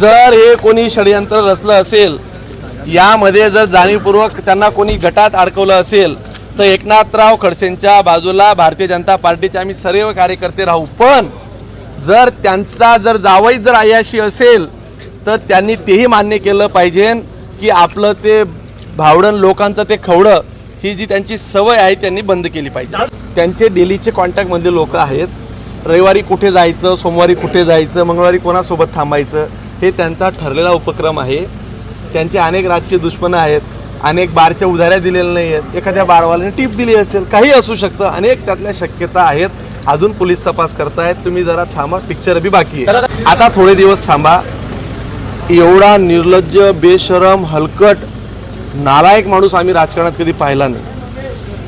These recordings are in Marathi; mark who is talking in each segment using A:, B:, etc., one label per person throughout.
A: जर हे कोणी षडयंत्र रचलं असेल यामध्ये जर जाणीवपूर्वक त्यांना कोणी गटात अडकवलं असेल तर एकनाथराव खडसेंच्या बाजूला भारतीय जनता पार्टीचे आम्ही सर्व कार्यकर्ते राहू. पण जर त्यांचा जर जावई जर आयाशी असेल तर त्यांनी तेही मान्य केलं पाहिजे की आपलं ते भावडण लोकांचं ते खवडं ही जी त्यांची सवय आहे त्यांनी बंद केली पाहिजे. त्यांचे डेलीचे कॉन्टॅक्टमधले लोक आहेत. रविवारी कुठे जायचं सोमवारी कुठे जायचं मंगळवारी कोणासोबत थांबायचं हे त्यांचा ठरलेला उपक्रम आहे. त्यांचे अनेक राजकीय दुश्मनं आहेत. अनेक बारच्या उधाऱ्या दिलेल्या नाही आहेत. एखाद्या बारवाल्याने टीप दिली असेल काही असू शकतं. अनेक त्यातल्या शक्यता आहेत. अजून पोलीस तपास करतायत. तुम्ही जरा थांबा. पिक्चर बी बाकी आहे. आता थोडे दिवस थांबा. एवढा निर्लज्ज बेशरम हलकट नालायक माणूस आम्ही राजकारणात कधी पाहिला नाही.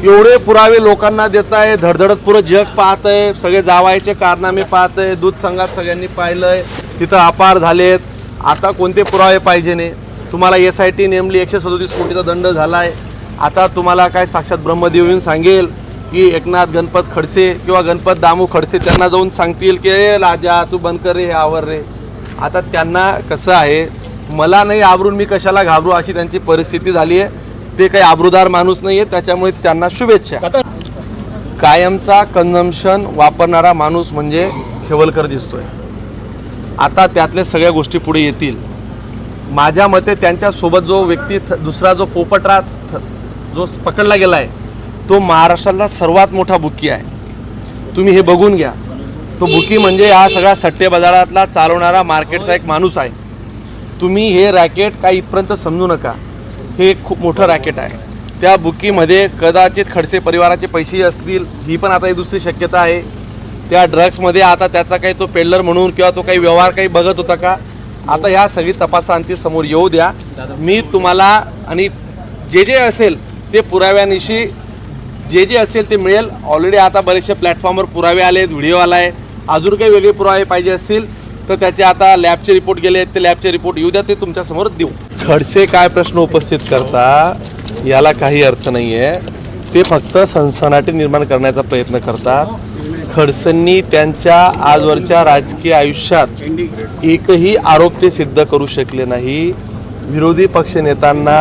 A: एवढे पुरावे लोकांना देत आहे धडधडत पुरं जग पाहत आहे सगळे जावायचे कारनामे पाहत आहे दूध संघात सगळ्यांनी पाहिलंय. तिथं अपार झालेत. आता कोणते पुरावे पाहिजे नाही तुम्हाला एस आय टी नेमली एकशे सदोतीस कोटीचा दंड झाला आहे आता तुम्हाला काय साक्षात ब्रह्मदेव येऊन सांगेल की एकनाथ गणपत खडसे किंवा गणपत दामू खडसे त्यांना जाऊन सांगतील की ए राजा तू बंद कर रे हे आवर रे. आता त्यांना कसं आहे? मला नाही आबरून मी कशाला घाबरू अशी त्यांची परिस्थिती झाली आहे ते काही आबरूदार माणूस नाही आहे त्याच्यामुळे त्यांना शुभेच्छा. कायमचा कन्झम्शन वापरणारा माणूस म्हणजे खेवलकर दिसतोय. आता त्यातल्या सगळ्या गोष्टी पुढे येतील. माझ्या मते त्यांच्यासोबत जो व्यक्ती थ- दुसरा जो पोपटरा थ- जो पकडला गेला आहे तो महाराष्ट्रातला सर्वात मोठा बुकी आहे. तुम्ही हे बघून घ्या. तो बुकी म्हणजे हा सगळ्या सट्टे बाजारातला चालवणारा मार्केटचा एक माणूस आहे. तुम्ही हे रॅकेट काही इथपर्यंत समजू नका. हे एक खूप मोठं रॅकेट आहे. त्या बुकीमध्ये कदाचित खडसे परिवाराचे पैसे असतील. ही पण आता ही दुसरी शक्यता आहे. त्या ड्रग्समध्ये आता त्याचा काही तो पेडलर म्हणून किंवा तो काही व्यवहार काही बघत होता का? आता ह्या सगळी तपासांती समोर येऊ द्या. मी तुम्हाला आणि जे जे असेल ते पुराव्यानिशी जे जे असेल ते मिळेल. ऑलरेडी आता बरेचसे प्लॅटफॉर्मवर पुरावे आले आहेत व्हिडिओ आला आहे. अजून काही वेगळे पुरावे पाहिजे असतील तर त्याचे आता लॅबचे रिपोर्ट गेले आहेत. ते लॅबचे रिपोर्ट येऊ द्या ते तुमच्यासमोर देऊ. खडसे काय प्रश्न उपस्थित करता याला काही अर्थ नाही आहे ते फक्त सनसनाटी निर्माण करण्याचा प्रयत्न करतात. खडसेंनी त्यांच्या आजवरच्या राजकीय आयुष्यात एकही आरोप ते सिद्ध करू शकले नाही. विरोधी पक्षनेत्यांना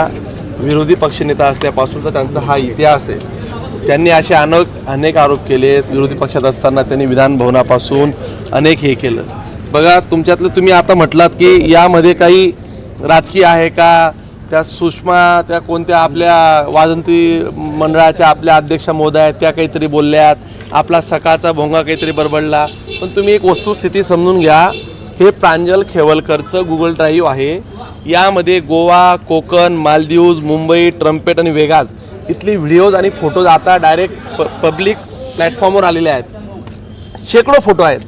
A: विरोधी पक्षनेता असल्यापासूनचा त्यांचा हा इतिहास आहे. त्यांनी असे अनेक अनेक आरोप केले. विरोधी पक्षात असताना त्यांनी विधान भवनापासून अनेक हे केलं. बघा तुमच्यातलं तुम्ही आता म्हटलात की यामध्ये काही राजकीय आहे का? त्या सुषमा त्या कोणत्या आपल्या वाजंती मंडळाच्या आपल्या अध्यक्षा मोद आहेत त्या काहीतरी बोलल्यात. आपला सकाळचा भोंगा काहीतरी बरबडला. पण तुम्ही एक वस्तुस्थिती समजून घ्या. हे प्रांजल खेवलकरचं गुगल ड्राईव्ह आहे. यामध्ये गोवा कोकण मालदीव्ज मुंबई ट्रम्पेट आणि वेगाज इथली व्हिडिओज आणि फोटोज आता डायरेक्ट प पब्लिक प्लॅटफॉर्मवर आलेले आहेत. शेकडो फोटो आहेत.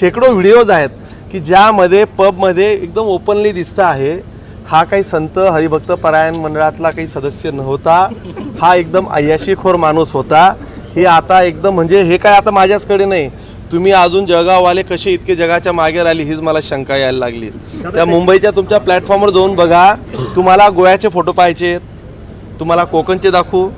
A: शेकडो व्हिडिओज आहेत की ज्यामध्ये पबमध्ये एकदम ओपनली दिसतं आहे. हा काही संत हरिभक्त परायण मंडळातला काही सदस्य नव्हता. हा एकदम अय्याशीखोर माणूस होता. हे आता एकदम म्हणजे हे काय आता माझ्याचकडे नाही. तुम्ही अजून जळगाववाले कसे इतके जगाच्या मागे राहिली हीच मला शंका यायला लागली. त्या मुंबईच्या तुमच्या प्लॅटफॉर्मवर जाऊन बघा. तुम्हाला गोव्याचे फोटो पाहिजेत तुम्हाला कोकणचे दाखवू.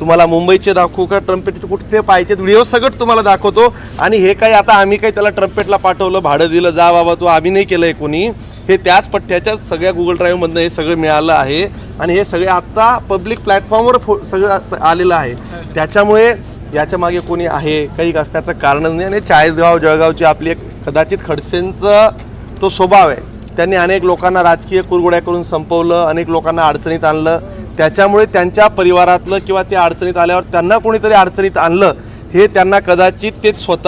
A: तुम्हाला मुंबईचे दाखवू का? ट्रम्पेट कुठे पाहिजेत व्हिडिओ सगळं तुम्हाला दाखवतो. आणि हे काही आता आम्ही काही त्याला ट्रम्पेटला पाठवलं भाडं दिलं? जा बाबा तू आम्ही नाही केलं आहे कोणी. हे त्याच पठ्ठ्याच्या सगळ्या गुगल ड्राईव्हमधनं हे सगळं मिळालं आहे. आणि हे सगळे आत्ता पब्लिक प्लॅटफॉर्मवर फो सगळं आलेलं आहे. त्याच्यामुळे याच्या मागे कोणी आहे काही असण्याचं कारणच नाही. आणि चाळीसगाव जळगावची आपली एक कदाचित खडसेंचा तो स्वभाव आहे. त्यांनी अनेक लोकांना राजकीय कुरगोड्या करून संपवलं अनेक लोकांना अडचणीत आणलं. त्याच्यामुळे त्यांच्या परिवारातलं किंवा त्या अडचणीत आल्यावर त्यांना कोणीतरी अडचणीत आणलं हे त्यांना कदाचित ते स्वतः